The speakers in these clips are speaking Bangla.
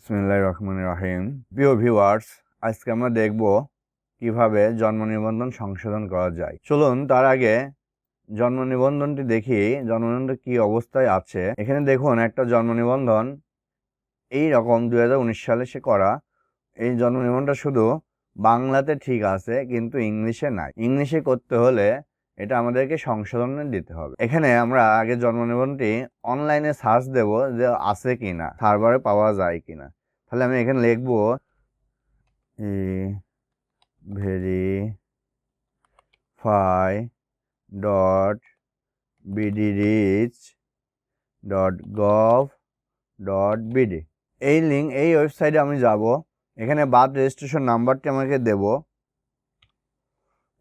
বিসমিল্লাহ রহমান রাহিম। প্রিয় ভিউয়ার্স আজকে আমরা দেখব কীভাবে জন্ম নিবন্ধন সংশোধন করা যায়। চলুন, তার আগে জন্ম নিবন্ধনটি দেখি। জন্ম নিবন্ধন কি অবস্থায় আছে? এখানে দেখুন, একটা জন্ম নিবন্ধন এই রকম দুই হাজার উনিশ সালে সে করা। এই জন্ম নিবন্ধনটা শুধু বাংলাতে ঠিক আছে, কিন্তু ইংলিশে নাই। ইংলিশে করতে হলে এটা আমাদেরকে সংশোধনে দিতে হবে। এখানে আমরা আগে জন্ম নিবন্ধনটি অনলাইনে সার্চ দেব যে আছে কি না সার্ভারে পাওয়া যায় কি না তাহলে আমি এখানে লিখব verify dot BD RIS dot gov dot BD এই লিঙ্ক এই ওয়েবসাইটে আমি যাব। এখানে বার্থ রেজিস্ট্রেশন নাম্বারটি আমাকে দেব।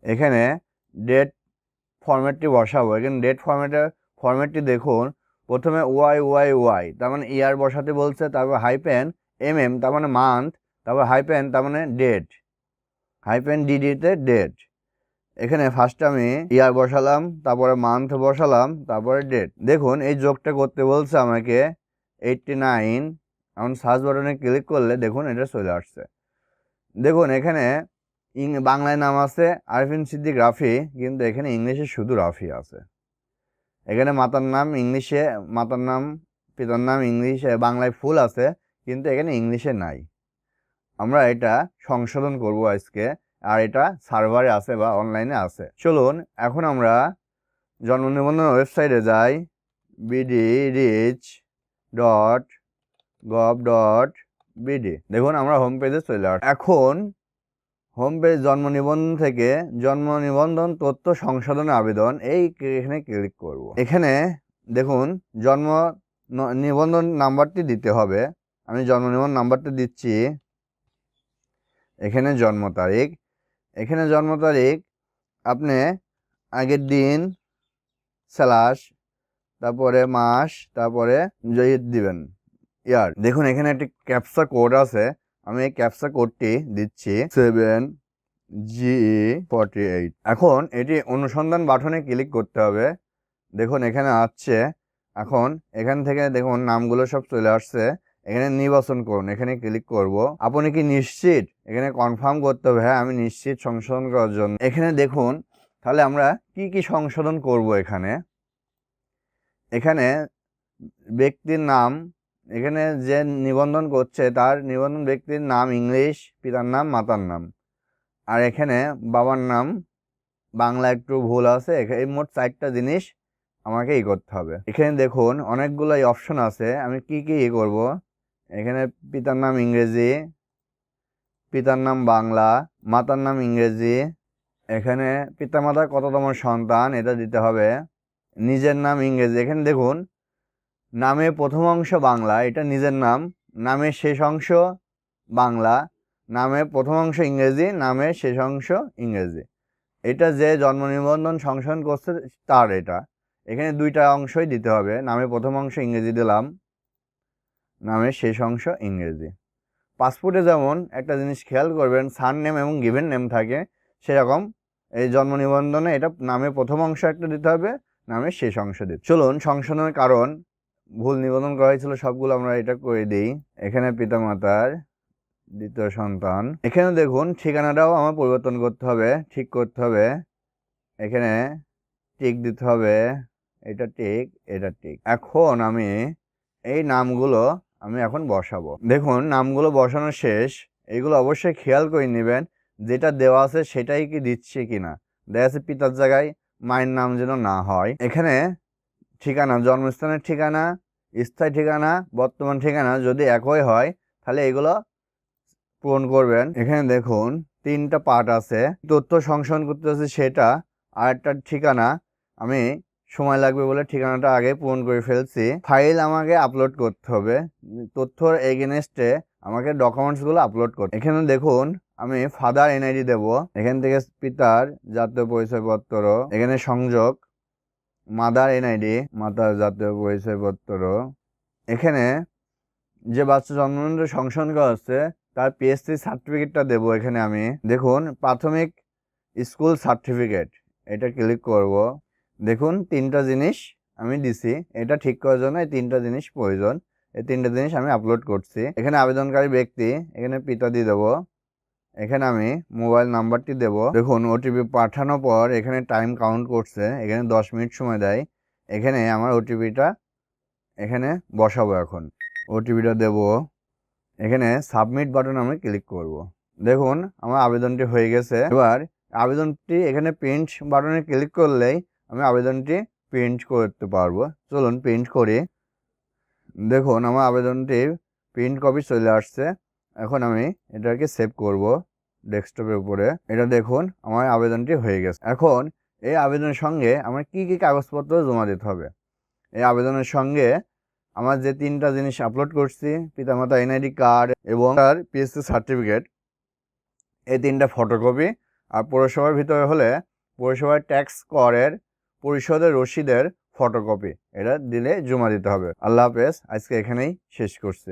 এখানে ডেট ফরম্যাটটি বসাবো। এখানে ডেট ফরম্যাটের ফরম্যাটটি দেখুন। প্রথমে ওয়াই ওয়াই ওয়াই তার মানে ইয়ার বসাতে বলছে, তারপর হাইপেন এম এম তার মানে মান্থ তারপর হাইপেন তার মানে ডেট হাইপেন ডিডিতে ডেট এখানে ফার্স্টে আমি ইয়ার বসালাম, তারপরে মান্থ বসালাম, তারপরে ডেট দেখুন, এই যোগটা করতে বলছে আমাকে এইটটি নাইন এখন সার্চ বাটনে ক্লিক করলে দেখুন, এটা চলে আসছে। দেখুন, এখানে বাংলায় নাম আছে আরফিন সিদ্দিক রাফি, কিন্তু এখানে ইংলিশে শুধু রাফি আছে। এখানে মাতার নাম ইংলিশে, মাতার নাম, পিতার নাম ইংলিশে, বাংলায় ফুল আছে, কিন্তু এখানে ইংলিশে নাই। আমরা এটা সংশোধন করব আজকে, আর এটা সার্ভারে আছে বা অনলাইনে আছে। চলুন, এখন আমরা জন্ম নিবন্ধন ওয়েবসাইটে যাই BD RIS dot gov dot BD দেখুন, আমরা হোম পেজে চলে এখন হোম পেজ জন্ম নিবন্ধন থেকে জন্ম নিবন্ধন তথ্য সংশোধনের আবেদন, এই এখানে ক্লিক করব। এখানে দেখুন, জন্ম নিবন্ধন নাম্বারটি দিতে হবে। আমি জন্ম নিবন্ধন নাম্বারটা দিচ্ছি। এখানে জন্ম তারিখ। এখানে জন্ম তারিখ, আপনি আগের দিন স্যালাস, তারপরে মাস, তারপরে জয়িত দিবেন, ইয়ার। দেখুন, এখানে একটি ক্যাপসা কোড আছে। আমি ক্যাপসা কোডটি দিচ্ছি সেভেন জি ফর্টি এইট এখন এটি অনুসন্ধান বাটনে ক্লিক করতে হবে। দেখুন, এখানে আসছে। এখন এখান থেকে দেখুন, নামগুলো সব চলে আসছে। এখানে নির্বাচন করুন, এখানে ক্লিক করব। আপনি কি নিশ্চিত? এখানে কনফার্ম করতে হবে হ্যাঁ আমি নিশ্চিত সংশোধন করার জন্য। এখানে দেখুন, তাহলে আমরা কি কি সংশোধন করব এখানে? এখানে ব্যক্তির নাম এখানে যে নিবন্ধন করছে, তার নিবন্ধন ব্যক্তির নাম ইংলিশ, পিতার নাম, মাতার নাম। আর এখানে বাবার নাম, বাংলা একটু ভুল আছে এই মোট চারটা জিনিস আমাকে ই করতে হবে। এখানে দেখুন অনেকগুলো অপশন আছে, আমি কি কি ই করব? এখানে পিতার নাম ইংরেজি, পিতার নাম বাংলা, মাতার নাম ইংরেজি, এখানে পিতামাতার কততম সন্তান, এটা দিতে হবে। নিজের নাম ইংরেজি, এখানে দেখুন নামে প্রথম অংশ বাংলা, এটা নিজের নাম। নামের শেষ অংশ বাংলা, নামে প্রথম অংশ ইংরেজি নামের শেষ অংশ ইংরেজি। এটা যে জন্ম নিবন্ধন সংশোধন করছে, তার এটা। এখানে দুইটা অংশই দিতে হবে। নামে প্রথম অংশ ইংরেজি দিলাম নামের শেষ অংশ ইংরেজি। পাসপোর্টে যেমন একটা জিনিস খেয়াল করবেন সার নেম এবং গিভেন নেম থাকে, সেরকম এই জন্ম নিবন্ধনে এটা নামে প্রথম অংশ একটা দিতে হবে নামের শেষ অংশ দিতে। চলুন সংশোধনের কারণ ভুল নিবেদন করা হয়েছিল, সবগুলো আমরা এটা করে দিই। এখানে পিতামাতার দ্বিতীয় সন্তান। এখানে দেখুন, ঠিকানাটাও আমার পরিবর্তন করতে হবে, ঠিক করতে হবে। এখানে টিক দিতে হবে, এটা টিক এটা টিক এখন আমি এই নামগুলো আমি এখন বসাবো। দেখুন, নামগুলো বসানো শেষ। এইগুলো অবশ্যই খেয়াল করে নেবেন, যেটা দেওয়া আছে সেটাই কি দিচ্ছে কিনা। দেখা আছে পিতার জায়গায়, মায়ের নাম যেন না হয়। এখানে ঠিকানা, জন্মস্থানের ঠিকানা, স্থায়ী ঠিকানা, বর্তমান ঠিকানা যদি একই হয়, তাহলে এগুলো পূরণ করবেন। এখানে দেখুন, তিনটা পার্ট আছে। তথ্য সংশোধন করতে হচ্ছে সেটা আর একটা ঠিকানা, আমি সময় লাগবে বলে ঠিকানাটা আগে পূরণ করে ফেলছি। ফাইল আমাকে আপলোড করতে হবে। তথ্যর এগেনস্টে আমাকে ডকুমেন্টসগুলো আপলোড করতে এখানে দেখুন, আমি ফাদার এনআইডি দেব। এখান থেকে পিতার জাতীয় পরিচয়পত্র, এখানে সংযোগ। মাদার এনআইডি, মাতার জাতীয় পরিচয়পত্র। এখানে যে বাচ্চা জন্মনিবন্ধন সংশোধন করা হচ্ছে, তার পিএসসি সার্টিফিকেটটা দেবো এখানে আমি। দেখুন, প্রাথমিক স্কুল সার্টিফিকেট এটা ক্লিক করব। দেখুন, তিনটা জিনিস আমি দিছি। এটা ঠিক করার জন্য এই তিনটা জিনিস প্রয়োজন। এই তিনটে জিনিস আমি আপলোড করছি। এখানে আবেদনকারী ব্যক্তি, এখানে পিতা দিয়ে দেবো। এখানে আমি মোবাইল নাম্বারটি দেব। দেখুন ওটিপি পাঠানোর পর এখানে টাইম কাউন্ট করছে, এখানে দশ মিনিট সময় দেয়। এখানে আমার ওটিপিটা এখানে বসাবো এখন। ওটিপিটা দেব। এখানে সাবমিট বাটন আমি ক্লিক করব। দেখুন, আমার আবেদনটি হয়ে গেছে। এবার আবেদনটি এখানে প্রিন্ট বাটনে ক্লিক করলেই আমি আবেদনটি প্রিন্ট করতে পারব। চলুন প্রিন্ট করি। দেখুন, আমার আবেদনটি প্রিন্ট কপি চলে আসছে। এখন আমি এটাকে সেভ করব। ডেস্কটপের উপরে। এটা দেখুন, আমার আবেদনটি হয়ে গেছে। এখন, এই আবেদনের সঙ্গে আমার কি কি কাগজপত্র জমা দিতে হবে? এই আবেদনের সঙ্গে আমার যে তিনটা জিনিস আপলোড করছি, পিতামাতা এনআইডি কার্ড এবং তার পিএসসি সার্টিফিকেট এই তিনটা ফটোকপি আর পৌরসভার ভিতরে হলে পৌরসভার ট্যাক্স করের পরিশোধের রসিদের ফটোকপি এটা দিলে জমা দিতে হবে। আল্লাহ হাফেজ, আজকে এখানেই শেষ করছি।